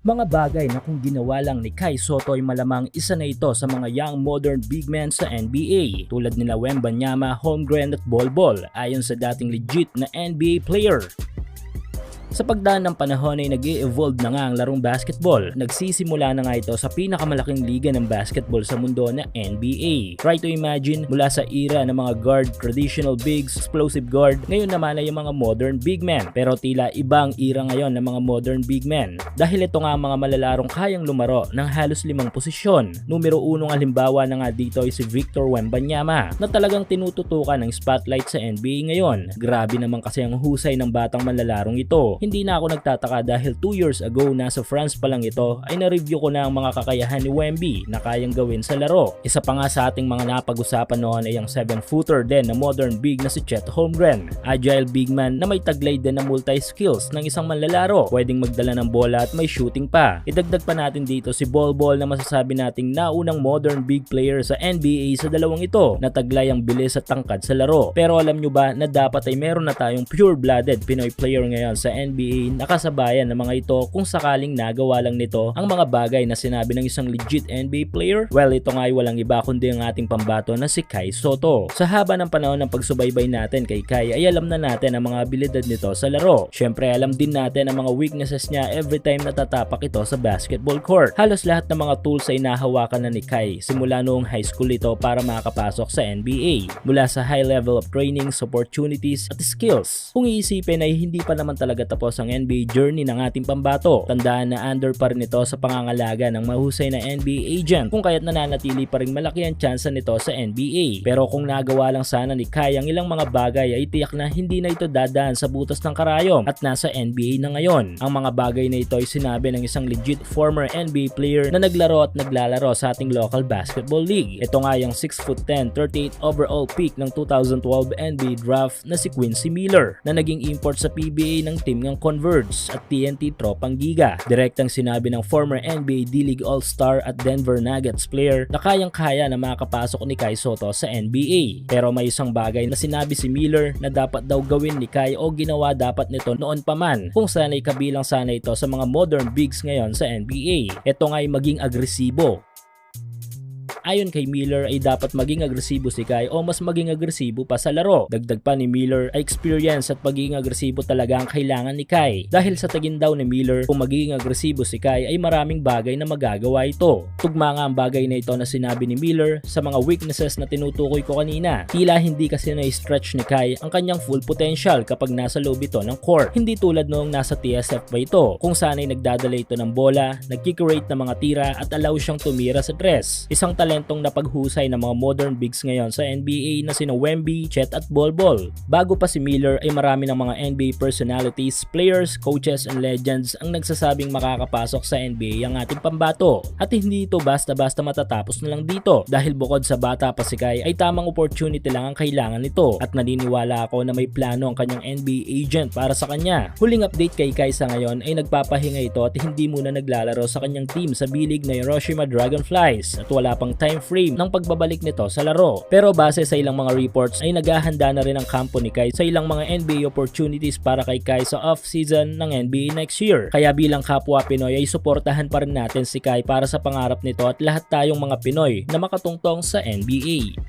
Mga bagay na kung ginawa lang ni Kai Soto ay malamang isa na ito sa mga young modern big men sa NBA tulad nila Wembanyama, Holmgren at Bol Bol ayon sa dating legit na NBA player. Sa pagdaan ng panahon ay nag evolve na nga ang larong basketball. Nagsisimula na nga ito sa pinakamalaking liga ng basketball sa mundo na NBA. Try to imagine mula sa era ng mga guard, traditional bigs, explosive guard, ngayon naman ay yung mga modern big men. Pero tila ibang era ngayon ng mga modern big men. Dahil ito nga ang mga malalarong kayang lumaro ng halos limang posisyon. Numero unong halimbawa na nga dito ay si Victor Wembanyama na talagang tinututukan ng spotlight sa NBA ngayon. Grabe naman kasi ang husay ng batang malalarong ito. Hindi na ako nagtataka dahil 2 years ago nasa France pa lang ito ay na-review ko na ang mga kakayahan ni Wemby na kayang gawin sa laro. Isa pa nga sa ating mga napag-usapan noon ay ang 7-footer din na modern big na si Chet Holmgren. Agile big man na may taglay din na multi-skills ng isang manlalaro. Pwedeng magdala ng bola at may shooting pa. Idagdag pa natin dito si Bol Bol na masasabi nating naunang modern big player sa NBA sa dalawang ito na taglay ang bilis at tangkad sa laro. Pero alam nyo ba na dapat ay meron na tayong pure-blooded Pinoy player ngayon sa NBA na kasabayan ng mga ito kung sakaling nagawa lang nito ang mga bagay na sinabi ng isang legit NBA player? Well, ito nga ay walang iba kundi ang ating pambato na si Kai Soto. Sa haba ng panahon ng pagsubaybay natin kay Kai ay alam na natin ang mga abilidad nito sa laro. Syempre alam din natin ang mga weaknesses niya every time natatapak ito sa basketball court. Halos lahat ng mga tools ay nahawakan na ni Kai simula noong high school ito para makapasok sa NBA. Mula sa high level of trainings, opportunities at skills. Kung iisipin ay hindi pa naman talaga tapos ang NBA journey ng ating pambato. Tandaan na under pa rin ito sa pangangalaga ng mahusay na NBA agent kung kaya't nananatili pa rin malaki ang tsansa nito sa NBA. Pero kung nagawa lang sana ni Kai ang ilang mga bagay ay tiyak na hindi na ito dadaan sa butas ng karayom at nasa NBA na ngayon. Ang mga bagay na ito ay sinabi ng isang legit former NBA player na naglaro at naglalaro sa ating local basketball league. Ito nga yung 6'10", 38 overall pick ng 2012 NBA draft na si Quincy Miller na naging import sa PBA ng team ng Converge at TNT Tropang Giga. Direktang sinabi ng former NBA D-League All-Star at Denver Nuggets player na kayang-kaya na makapasok ni Kai Soto sa NBA. Pero may isang bagay na sinabi si Miller na dapat daw gawin ni Kai o ginawa dapat nito noon pa man kung sana'y kabilang sana ito sa mga modern bigs ngayon sa NBA. Ito nga ay maging agresibo Ayon kay Miller ay dapat maging agresibo si Kai o mas maging agresibo pa sa laro. Dagdag pa ni Miller ay experience at pagiging agresibo talaga ang kailangan ni Kai. Dahil sa tagin daw ni Miller, kung magiging agresibo si Kai ay maraming bagay na magagawa ito. Tugma nga ang bagay na ito na sinabi ni Miller sa mga weaknesses na tinutukoy ko kanina. Tila hindi kasi na-stretch ni Kai ang kanyang full potential kapag nasa loob ito ng court. Hindi tulad noong nasa TSF pa ito kung sana'y nagdadala ito ng bola, nagkikurate ng mga tira at allow siyang tumira sa dress. Isang talentong napaghusay ng mga modern bigs ngayon sa NBA na sina Wemby, Chet at Bol Bol. Bago pa si Miller ay marami ng mga NBA personalities, players, coaches and legends ang nagsasabing makakapasok sa NBA ang ating pambato. At hindi ito basta-basta matatapos na lang dito dahil bukod sa bata pa si Kai ay tamang opportunity lang ang kailangan nito at naniniwala ako na may plano ang kanyang NBA agent para sa kanya. Huling update kay Kai sa ngayon ay nagpapahinga ito at hindi muna naglalaro sa kanyang team sa bilig na Hiroshima Dragonflies at wala pang time frame ng pagbabalik nito sa laro. Pero base sa ilang mga reports ay naghahanda na rin ang kampo ni Kai sa ilang mga NBA opportunities para kay Kai sa off-season ng NBA next year. Kaya bilang kapwa Pinoy ay suportahan pa rin natin si Kai para sa pangarap nito at lahat tayong mga Pinoy na makatungtong sa NBA.